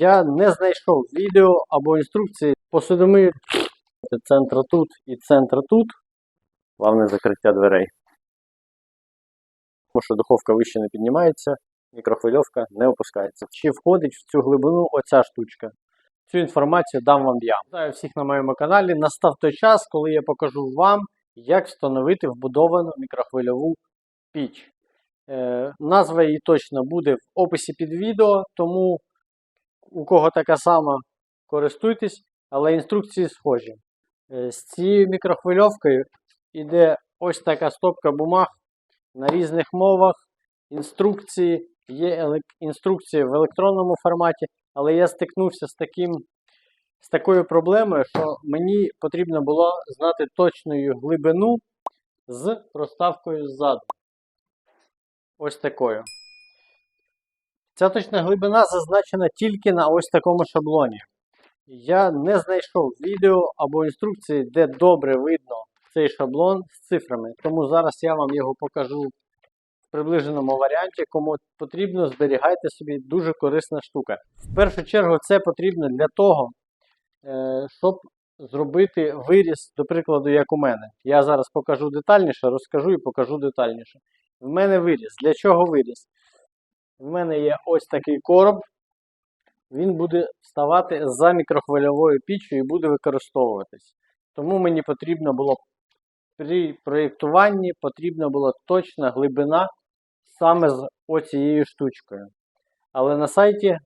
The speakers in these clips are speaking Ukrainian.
Я не знайшов відео або інструкції по судомию центра тут і центра тут. Главне закриття дверей. Тому що духовка вище не піднімається, мікрохвильовка не опускається. Чи входить в цю глибину оця штучка? Цю інформацію дам вам я. Вітаю всіх на моєму каналі. Настав той час, коли я покажу вам, як встановити вбудовану мікрохвильову піч. Е, назва її точно буде в описі під відео, тому у кого така сама, користуйтесь, але інструкції схожі. Е, з цією мікрохвильовкою йде ось така стопка бумаг на різних мовах. Інструкції, є інструкції в електронному форматі, але я стикнувся з, таким, з такою проблемою, що мені потрібно було знати точну глибину з проставкою ззаду. Ось такою. Ця точна глибина зазначена тільки на ось такому шаблоні. Я не знайшов відео або інструкції, де добре видно цей шаблон з цифрами. Тому зараз я вам його покажу в приближеному варіанті. Кому потрібно, зберігайте собі дуже корисна штука. В першу чергу це потрібно для того, е, щоб зробити виріз, до прикладу, як у мене. Я зараз покажу детальніше, розкажу і покажу детальніше. В мене виріз. Для чого виріз? В мене є ось такий короб. Він буде вставати за мікрохвильовою піччю і буде використовуватись. Тому мені потрібно було при проєктуванні потрібна була точна глибина саме з оцією штучкою. Але на сайті,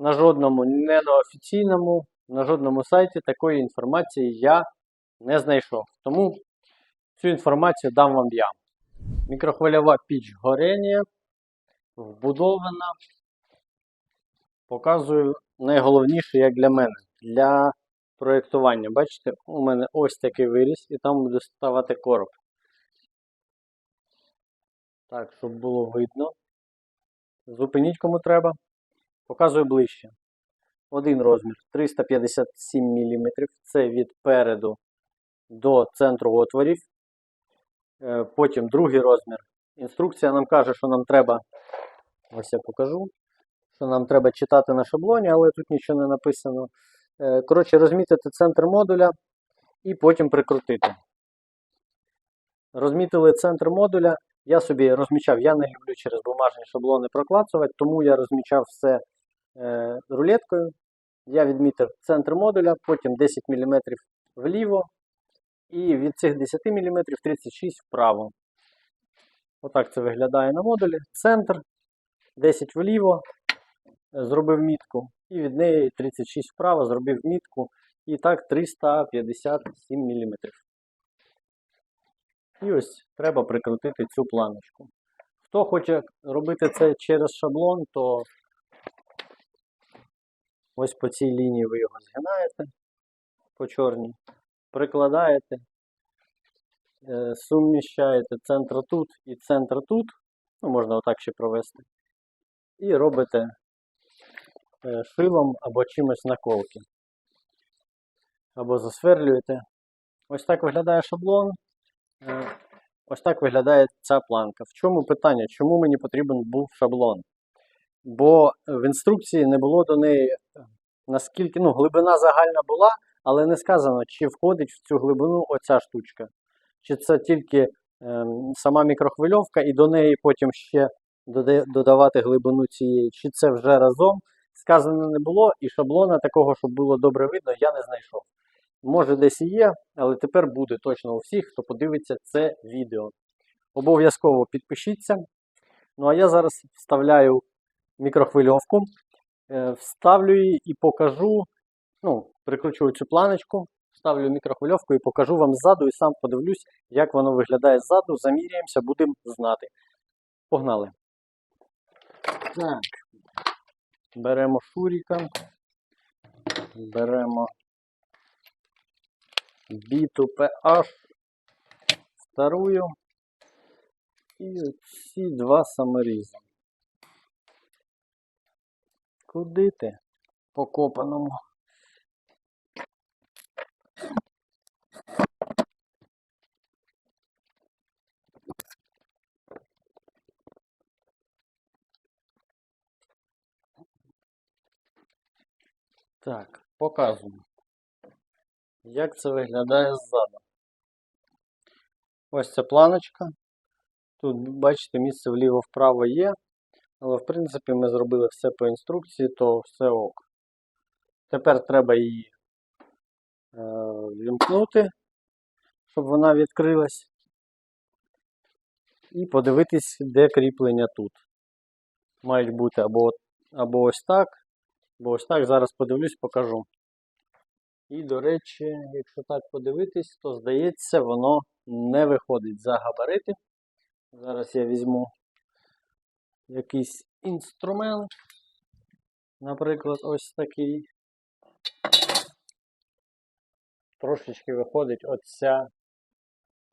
на жодному, не на офіційному, на жодному сайті такої інформації я не знайшов. Тому цю інформацію дам вам я. Мікрохвильова піч горення вбудована. Показую найголовніше, як для мене, для проєктування. Бачите, у мене ось такий виріс, і там буде ставати короб. Так, щоб було видно. Зупиніть кому треба. Показую ближче. Один розмір 357 мм. Це від переду до центру отворів. Е, Потім другий розмір. Інструкція нам каже, що нам треба. Ось я покажу. Що нам треба читати на шаблоні, але тут нічого не написано. Е, Коротше, розмітити центр модуля і потім прикрутити. Розмітили центр модуля. Я собі розмічав, я не люблю через бумажні шаблони проклацувати, тому я розмічав все е, рулеткою. Я відмітив центр модуля, потім 10 мм вліво і від цих 10 мм 36 вправо. Отак це виглядає на модулі. Центр 10 вліво, е, зробив мітку, і від неї 36 вправо зробив мітку. І так 357 мм. І ось треба прикрутити цю планочку. Хто хоче робити це через шаблон, то ось по цій лінії ви його згинаєте по чорній, прикладаєте, е, суміщаєте центр тут і центр тут. Ну, можна отак ще провести. І робите е, шилом або чимось наколки. Або засверлюєте. Ось так виглядає шаблон. Е, Ось так виглядає ця планка. В чому питання? Чому мені потрібен був шаблон? Бо в інструкції не було до неї е, наскільки, ну, глибина загальна була, але не сказано, чи входить в цю глибину оця штучка. Чи це тільки ем, сама мікрохвильовка, і до неї потім ще додавати глибину цієї, чи це вже разом. Сказано не було, і шаблона такого, щоб було добре видно, я не знайшов. Може десь і є, але тепер буде точно у всіх, хто подивиться це відео. Обов'язково підпишіться. Ну а я зараз вставляю мікрохвильовку, е, вставлю її і покажу. Ну, прикручую цю планочку, вставлю мікрохвильовку і покажу вам ззаду, і сам подивлюсь, як воно виглядає ззаду. Заміряємося, будемо знати. Погнали. Так. Беремо шуріка. Беремо біту PH, вторую і ці два саморізи. Куди ти? По Так, показую. Як це виглядає ззаду. Ось ця планочка. Тут, бачите, місце вліво-вправо є. Але в принципі ми зробили все по інструкції, то все ок. Тепер треба її е, вімкнути, щоб вона відкрилась. І подивитись, де кріплення тут. Мають бути або, або ось так, або ось так. Зараз подивлюсь, покажу. І, до речі, якщо так подивитись, то здається, воно не виходить за габарити. Зараз я візьму якийсь інструмент. Наприклад, ось такий. Трошечки виходить оця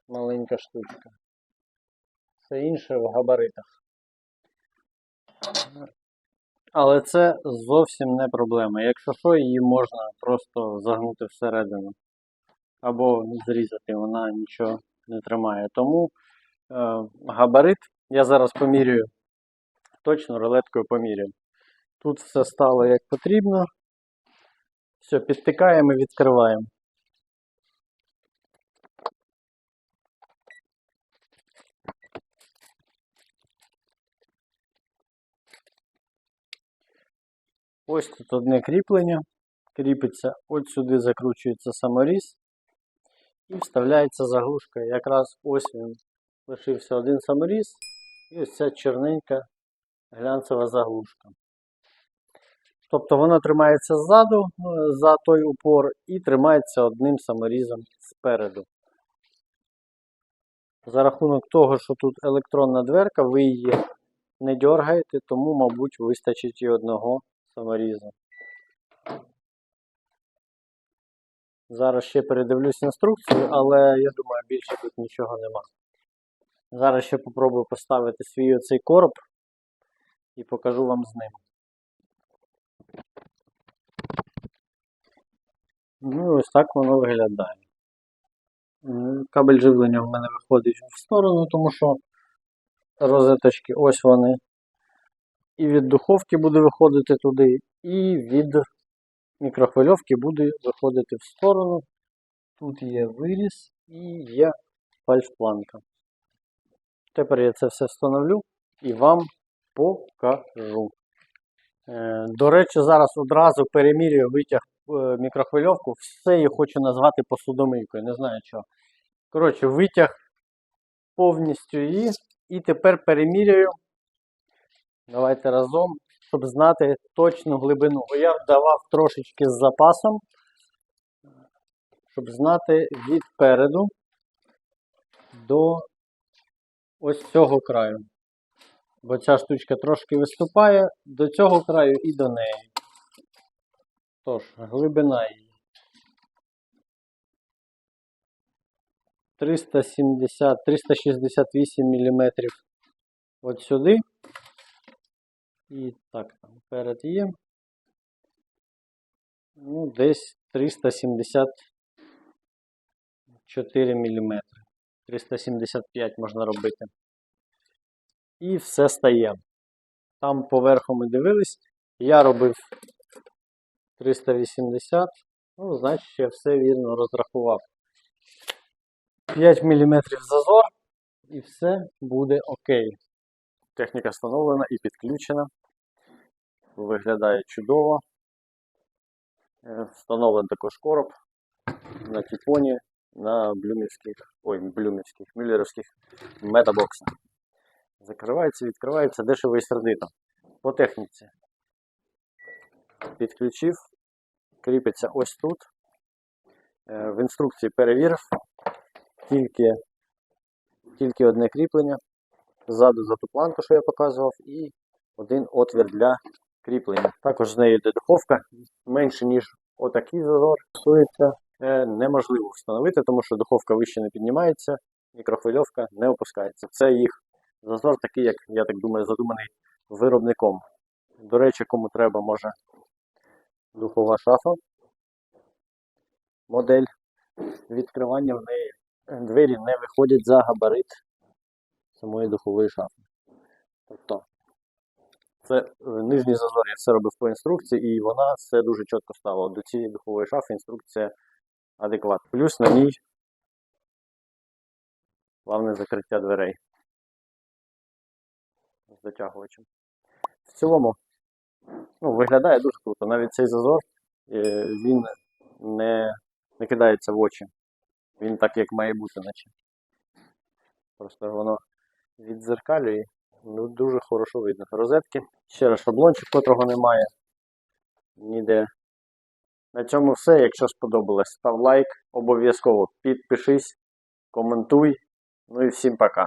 маленька штучка. Все інше в габаритах. Але це зовсім не проблема. Якщо що, її можна просто загнути всередину. Або зрізати, вона нічого не тримає. Тому е, габарит я зараз помірюю. Точно рулеткою поміряю. Тут все стало як потрібно. Все, підтикаємо і відкриваємо. Ось тут одне кріплення. Кріпиться, от сюди закручується саморіз і вставляється заглушка. Якраз ось він лишився один саморіз і ось ця чорненька глянцева заглушка. Тобто вона тримається ззаду е, за той упор і тримається одним саморізом спереду. За рахунок того, що тут електронна дверка, ви її не дергаєте, тому, мабуть, вистачить і одного саморізу. Зараз ще передивлюсь інструкцію, але я думаю, більше тут нічого нема. Зараз ще попробую поставити свій оцей короб і покажу вам з ним. Ну, ось так воно виглядає. Кабель живлення в мене виходить в сторону, тому що розеточки ось вони. І від духовки буде виходити туди, і від мікрохвильовки буде виходити в сторону. Тут є виріз і є фальшпланка. Тепер я це все встановлю і вам покажу. Е, До речі, зараз одразу перемірюю витяг е, мікрохвильовку. Все її хочу назвати посудомийкою. Не знаю чого. Коротше, витяг повністю її. І тепер перемірюю. Давайте разом, щоб знати точну глибину. Я давав трошечки з запасом, щоб знати від переду до ось цього краю. Бо ця штучка трошки виступає до цього краю і до неї. Тож, глибина її. 370, 368 мм от сюди. І так, там перед є. Ну, десь 374 мм. 375 можна робити. І все стає. Там поверху ми дивились. Я робив 380. Ну, значить, я все вірно розрахував. 5 мм зазор і все буде окей. Техніка встановлена і підключена. Виглядає чудово. Е, Встановлений також короб на тіпоні на блюмівських, ой, блюмівських, мюллерівських метабоксах. Закривається, відкривається дешево і сердито. По техніці. Підключив, кріпиться ось тут. Е, В інструкції перевірив. Тільки, тільки одне кріплення. Ззаду за ту планку, що я показував, і один отвір для кріплення. Також з нею йде духовка менше, ніж отакий зазор. Стосується е, неможливо встановити, тому що духовка вище не піднімається, мікрохвильовка не опускається. Це їх зазор такий, як я так думаю, задуманий виробником. До речі, кому треба, може духова шафа. Модель відкривання в неї двері не виходять за габарит самої духової шафи. Тобто Це е, нижній зазор, я все робив по інструкції, і вона все дуже чітко ставила. До цієї духової шафи інструкція адекватна. Плюс на ній плавне закриття дверей з дотягувачем. В цілому, ну, виглядає дуже круто. Навіть цей зазор е, він не, не кидається в очі. Він так, як має бути, наче. Просто воно відзеркалює. Ну, дуже хорошо видно. Розетки. Ще раз шаблончик, котрого немає. Ніде. На цьому все. Якщо сподобалось, став лайк. Обов'язково підпишись, коментуй. Ну і всім пока.